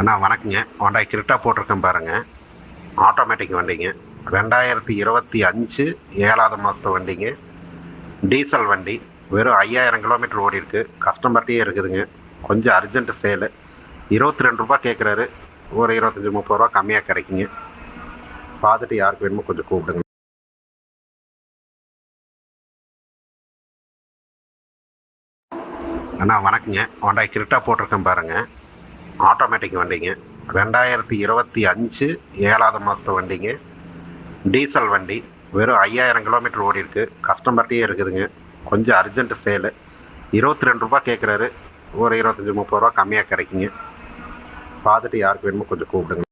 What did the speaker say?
அண்ணா வணக்கங்க. Hyundai criteria போட்டிருக்கேன் பாருங்க. ஆட்டோமேட்டிக் வண்டிங்க. ரெண்டாயிரத்தி இருபத்தி அஞ்சு ஏழாவது மாதத்து வண்டிங்க. டீசல் வண்டி. வெறும் ஐயாயிரம் கிலோமீட்டர் ஓடி இருக்கு. கஸ்டமர்கிட்டயே இருக்குதுங்க. கொஞ்சம் அர்ஜென்ட் சேலு இருபத்தி ரெண்டு ரூபா கேட்குறாரு ஒரு இருபத்தஞ்சி முப்பது ரூபா கம்மியாக கிடைக்குங்க. பார்த்துட்டு யாருக்கு வேணுமோ கொஞ்சம் கூப்பிடுங்க. அண்ணா வணக்கங்க. ஹோண்டாய் கிரிட்டா போட்டிருக்கேன் பாருங்கள் ஆட்டோமேட்டிக் வண்டிங்க. ரெண்டாயிரத்தி இருபத்தி அஞ்சு ஏழாவது மாதத்து வண்டிங்க. டீசல் வண்டி. வெறும் ஐயாயிரம் கிலோமீட்டர் ஓடி இருக்கு கஸ்டமர்கிட்டயே இருக்குதுங்க. கொஞ்சம் அர்ஜென்ட் சேலு. இருபத்தி ரெண்டு ரூபா கேட்குறாரு ஒரு இருபத்தஞ்சி முப்பது ரூபா கம்மியாக கிடைக்குங்க. பார்த்துட்டு யாருக்கு வேணுமோ கொஞ்சம் கூப்பிடுங்க.